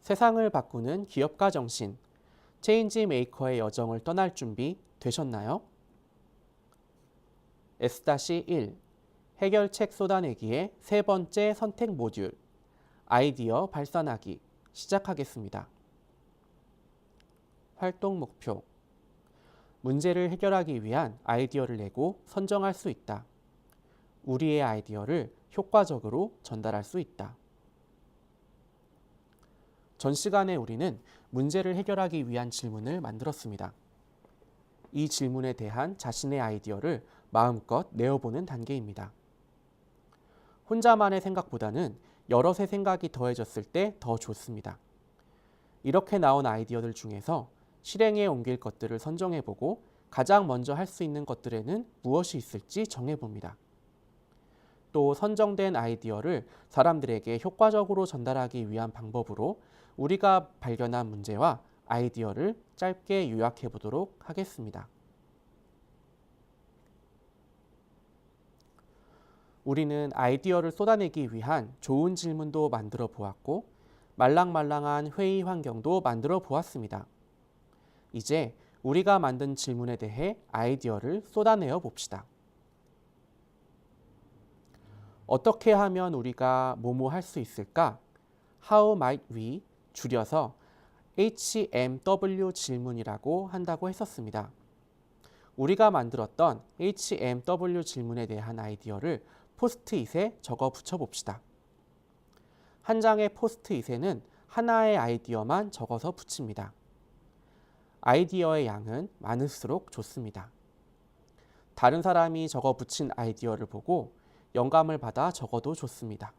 세상을 바꾸는 기업가 정신, 체인지 메이커의 여정을 떠날 준비 되셨나요? S-1 해결책 쏟아내기의 세 번째 선택 모듈 아이디어 발산하기 시작하겠습니다. 활동 목표 문제를 해결하기 위한 아이디어를 내고 선정할 수 있다. 우리의 아이디어를 효과적으로 전달할 수 있다. 전 시간에 우리는 문제를 해결하기 위한 질문을 만들었습니다. 이 질문에 대한 자신의 아이디어를 마음껏 내어보는 단계입니다. 혼자만의 생각보다는 여럿의 생각이 더해졌을 때 더 좋습니다. 이렇게 나온 아이디어들 중에서 실행에 옮길 것들을 선정해보고 가장 먼저 할 수 있는 것들에는 무엇이 있을지 정해봅니다. 또 선정된 아이디어를 사람들에게 효과적으로 전달하기 위한 방법으로 우리가 발견한 문제와 아이디어를 짧게 요약해 보도록 하겠습니다. 우리는 아이디어를 쏟아내기 위한 좋은 질문도 만들어 보았고 말랑말랑한 회의 환경도 만들어 보았습니다. 이제 우리가 만든 질문에 대해 아이디어를 쏟아내어 봅시다. 어떻게 하면 우리가 뭐뭐 할 수 있을까? How might we 줄여서 HMW 질문이라고 한다고 했었습니다. 우리가 만들었던 HMW 질문에 대한 아이디어를 포스트잇에 적어 붙여 봅시다. 한 장의 포스트잇에는 하나의 아이디어만 적어서 붙입니다. 아이디어의 양은 많을수록 좋습니다. 다른 사람이 적어 붙인 아이디어를 보고 영감을 받아 적어도 좋습니다.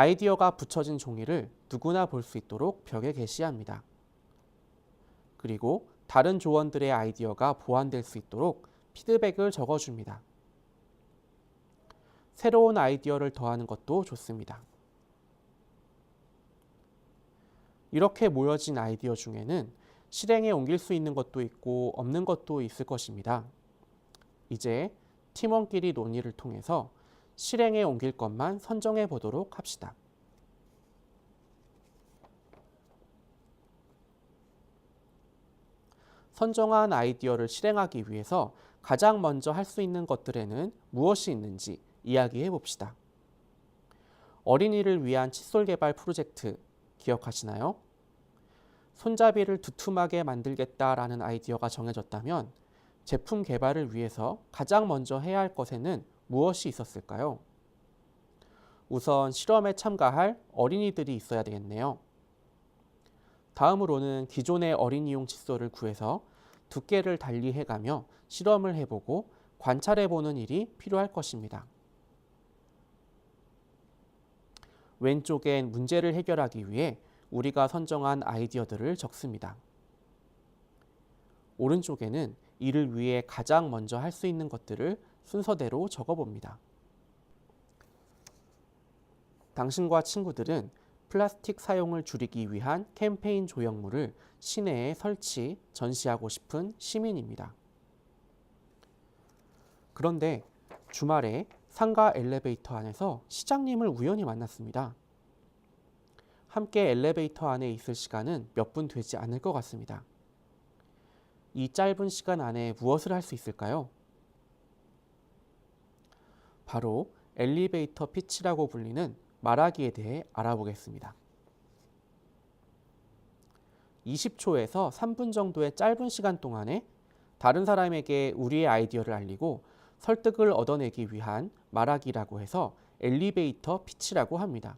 아이디어가 붙여진 종이를 누구나 볼 수 있도록 벽에 게시합니다. 그리고 다른 조원들의 아이디어가 보완될 수 있도록 피드백을 적어줍니다. 새로운 아이디어를 더하는 것도 좋습니다. 이렇게 모여진 아이디어 중에는 실행에 옮길 수 있는 것도 있고 없는 것도 있을 것입니다. 이제 팀원끼리 논의를 통해서 실행에 옮길 것만 선정해 보도록 합시다. 선정한 아이디어를 실행하기 위해서 가장 먼저 할 수 있는 것들에는 무엇이 있는지 이야기해 봅시다. 어린이를 위한 칫솔 개발 프로젝트 기억하시나요? 손잡이를 두툼하게 만들겠다라는 아이디어가 정해졌다면 제품 개발을 위해서 가장 먼저 해야 할 것에는 무엇이 있었을까요? 우선 실험에 참가할 어린이들이 있어야 되겠네요. 다음으로는 기존의 어린이용 칫솔을 구해서 두께를 달리해가며 실험을 해보고 관찰해보는 일이 필요할 것입니다. 왼쪽엔 문제를 해결하기 위해 우리가 선정한 아이디어들을 적습니다. 오른쪽에는 이를 위해 가장 먼저 할 수 있는 것들을 순서대로 적어봅니다. 당신과 친구들은 플라스틱 사용을 줄이기 위한 캠페인 조형물을 시내에 설치, 전시하고 싶은 시민입니다. 그런데 주말에 상가 엘리베이터 안에서 시장님을 우연히 만났습니다. 함께 엘리베이터 안에 있을 시간은 몇 분 되지 않을 것 같습니다. 이 짧은 시간 안에 무엇을 할 수 있을까요? 바로 엘리베이터 피치라고 불리는 말하기에 대해 알아보겠습니다. 20초에서 3분 정도의 짧은 시간 동안에 다른 사람에게 우리의 아이디어를 알리고 설득을 얻어내기 위한 말하기라고 해서 엘리베이터 피치라고 합니다.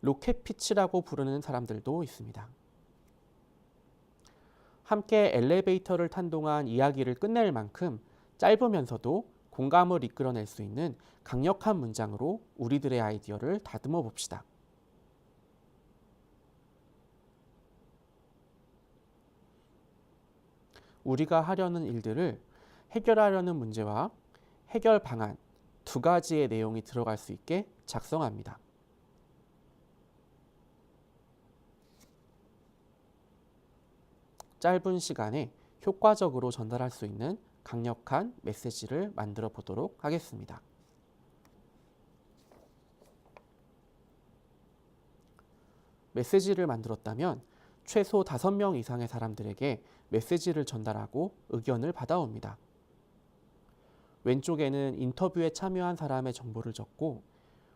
로켓 피치라고 부르는 사람들도 있습니다. 함께 엘리베이터를 탄 동안 이야기를 끝낼 만큼 짧으면서도 공감을 이끌어낼 수 있는 강력한 문장으로 우리들의 아이디어를 다듬어 봅시다. 우리가 하려는 일들을 해결하려는 문제와 해결 방안 두 가지의 내용이 들어갈 수 있게 작성합니다. 짧은 시간에 효과적으로 전달할 수 있는 강력한 메시지를 만들어 보도록 하겠습니다. 메시지를 만들었다면 최소 5명 이상의 사람들에게 메시지를 전달하고 의견을 받아옵니다. 왼쪽에는 인터뷰에 참여한 사람의 정보를 적고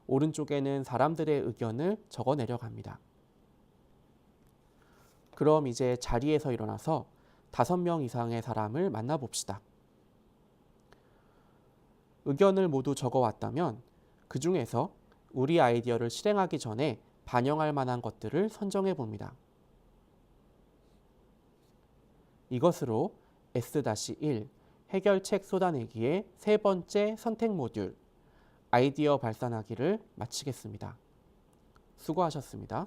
오른쪽에는 사람들의 의견을 적어 내려갑니다. 그럼 이제 자리에서 일어나서 5명 이상의 사람을 만나봅시다. 의견을 모두 적어 왔다면 그 중에서 우리 아이디어를 실행하기 전에 반영할 만한 것들을 선정해 봅니다. 이것으로 S-1 해결책 쏟아내기의 세 번째 선택 모듈 아이디어 발산하기를 마치겠습니다. 수고하셨습니다.